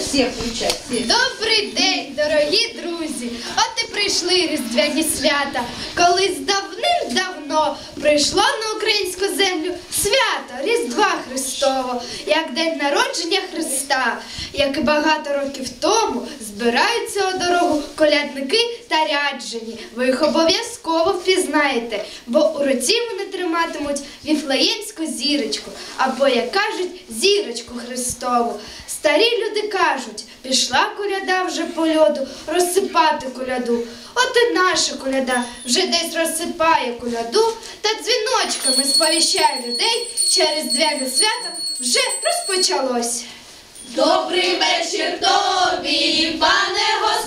Всі. Добрий день, дорогі друзі! От і прийшли різдвяні свята. Колись давним-давно прийшло на українську землю свято Різдва Христового, як день народження Христа, як і багато років тому збираються у дорогу колядники та ряджені. Ви їх обов'язково впізнаєте, бо у руці вони триматимуть віфлеємську зірочку, або, як кажуть, зірочку Христову. Старі люди кажуть, пішла коляда вже по льоду розсипати коляду. От і наша коляда вже десь розсипає коляду та дзвіночками сповіщає людей, через різдвяне свято вже розпочалось. Добрий вечір тобі, пане господарю,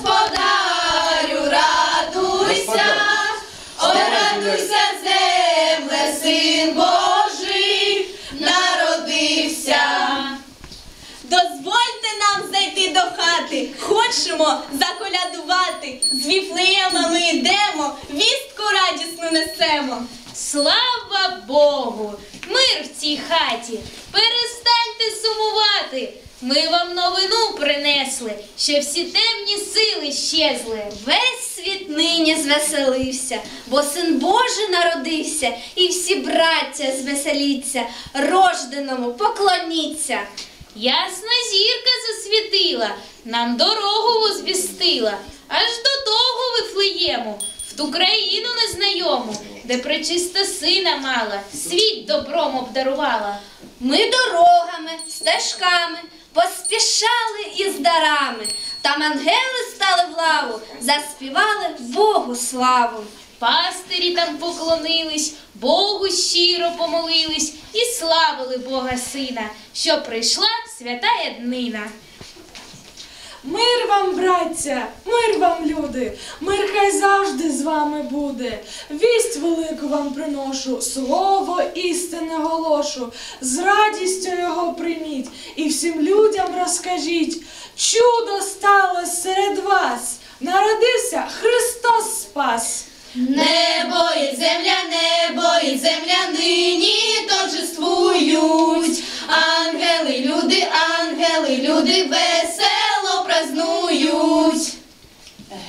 до хочемо заколядувати. З віфлеєма ми йдемо, вістку радісну несемо. Слава Богу! Мир в цій хаті! Перестаньте сумувати! Ми вам новину принесли, що всі темні сили щезли. Весь світ нині звеселився, бо син Божий народився, і всі браття звеселіться, рожденому поклоніться. Ясна зірка засвітила, нам дорогу возвістила, аж до того вифлеєму, в ту країну незнайому, де пречиста сина мала, світ добром обдарувала. Ми дорогами, стежками поспішали із дарами. Там ангели стали в лаву, заспівали Богу славу. Пастирі там поклонились, Богу щиро помолились славили Бога Сина, що прийшла святая днина. Мир вам, браття, мир вам, люди, мир хай завжди з вами буде. Вість велику вам приношу, слово істини голошу. З радістю його прийміть і всім людям розкажіть. Чудо сталося серед вас. Народився Христос Спас. Небо і земля, небо і земля нині торжествують. Ангели, люди, ангели, люди весело празнують.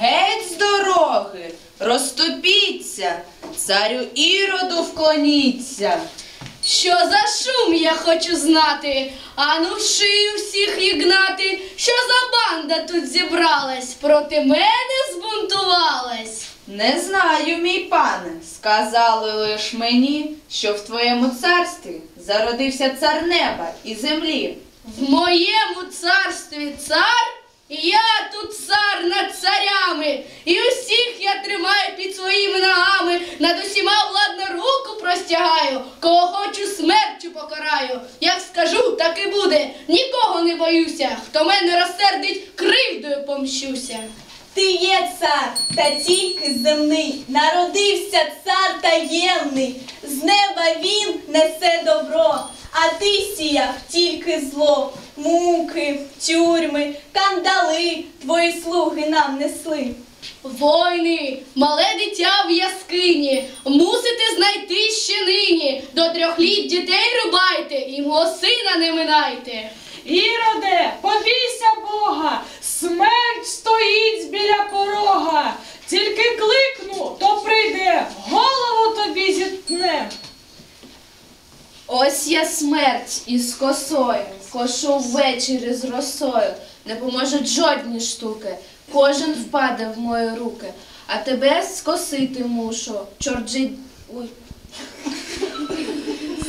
Геть з дороги, розступіться, царю Іроду вклоніться. Що за шум я хочу знати? Ану в шию всіх їгнати, що за банда тут зібралась, проти мене збунтувалась. Не знаю, мій пане, сказали лиш мені, що в твоєму царстві зародився цар неба і землі. В моєму царстві цар, і я тут цар над царями, і усіх я тримаю під своїми ногами, над усіма владно руку простягаю, кого хочу смертю покараю. Як скажу, так і буде, нікого не боюся, хто мене розсердить, кривдою помщуся. Ти є цар, та тільки земний, народився цар таємний, з неба він несе добро, а ти сіяв тільки зло, муки, тюрми, кандали, твої слуги нам несли. Войни, мале дитя в яскині, мусите знайти ще нині. До трьох літ дітей рубайте і мого сина не минайте. Іроде, побійся Бога, смерть стоїть біля порога. Тільки кликну, то прийде, голову тобі зіткне. Ось смерть із косою, кошу ввечері з росою. Не поможуть жодні штуки, кожен впаде в мої руки, а тебе скосити мушу. Чорджі. Ой.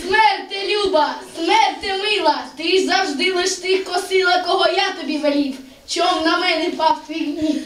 Смерти, люба, смерти мила, ти ж завжди лиш тих косила, кого я тобі велів. Чом на мене пав твій гнів?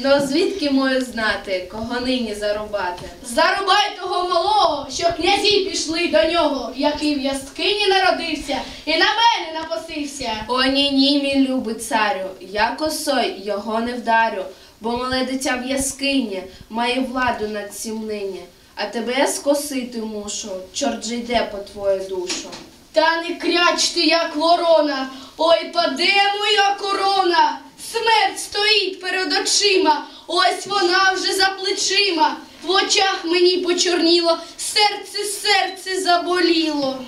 Ну звідки маю знати, кого нині зарубати? Зарубай того малого, що князі пішли до нього, який в яскині народився, і на мене напосився. О, ні, ні, мій любий царю, я косой його не вдарю, бо мале дитя в яскині має владу над цим нині, а тебе скосити мушу, чорт же йде по твою душу. Та не кряч ти, як ворона, ой, паде моя корона. Смерть стоїть очима, ось вона вже за плечима. В очах мені почорніло, серце, серце заболіло.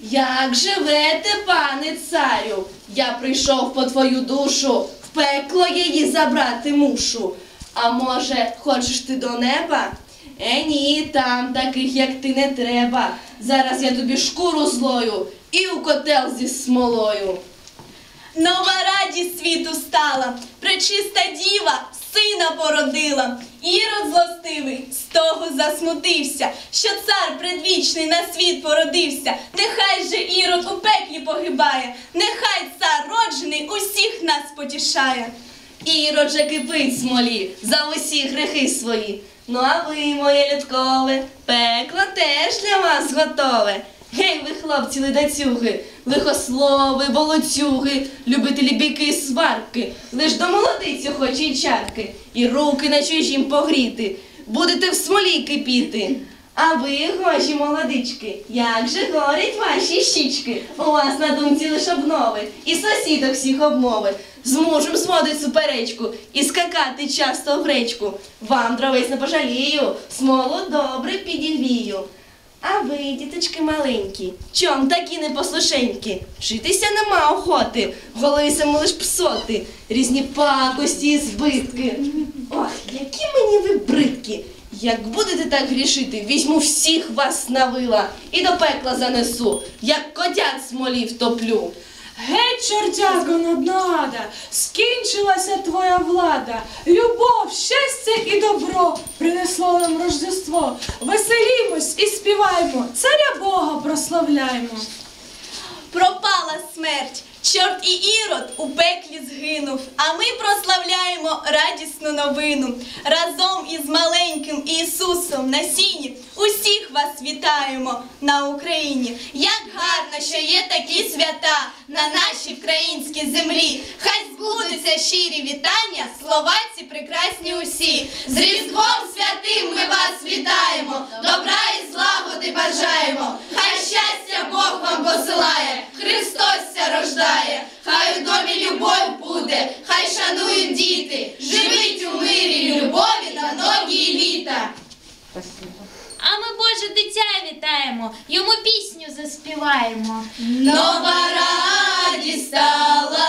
Як живете, пане царю? Я прийшов по твою душу, в пекло її забрати мушу. А може, хочеш ти до неба? Е, ні, там таких, як ти, не треба. Зараз я тобі шкуру злою і у котел зі смолою. Нова радість світу стала, пречиста діва сина породила. Ірод злостивий з того засмутився, що цар предвічний на світ породився. Нехай же ірод у пеклі погибає, нехай цар роджений усіх нас потішає. Ірод же кипить смолі за усі грехи свої. Ну а ви, моє людкове, пекло теж для вас готове. Гей, ви, хлопці, ледацюги, лихослови, болоцюги, любителі бійки і сварки, лиш до молодицю хоче й чарки, і руки на чужім погріти, будете в смолі кипіти. А ви, гожі молодички, як же горять ваші щічки? У вас на думці лиш обнови, і сусідок всіх обмови. З мужем зводить суперечку і скакати часто в речку. Вам дровець не пожалію, смолу добре підігрію. А ви, діточки маленькі, чом такі непослушенькі? Вчитися нема охоти, голові саму лиш псоти, різні пакості і збитки. Ох, які мені ви бридкі! Як будете так грішити, візьму всіх вас на вила і до пекла занесу, як котят смолів втоплю. Геть, чортяго наднада, скінчилася твоя влада. Любов, щастя і добро принесло нам Рождество. Веселімось і співаємо, царя Бога прославляємо. Пропала смерть, чорт і ірод у пеклі згинув, а ми прославляємо радісну новину. Разом із маленьким Ісусом на сіні усіх вас вітаємо на Україні. Як гарно, що є такі свята на нашій українській землі. Хай збудуться щирі вітання, словаці прекрасні усі. З Різдвом святим ми вас вітаємо, добра і злагоди бажаємо. Хай щастя Бог вам посилає, Ся рождає, хай у домі любов буде, хай шанують діти, живіть у мирі, любові на довгі літа. А ми Боже дитя вітаємо, йому пісню заспіваємо. Нова радість стала.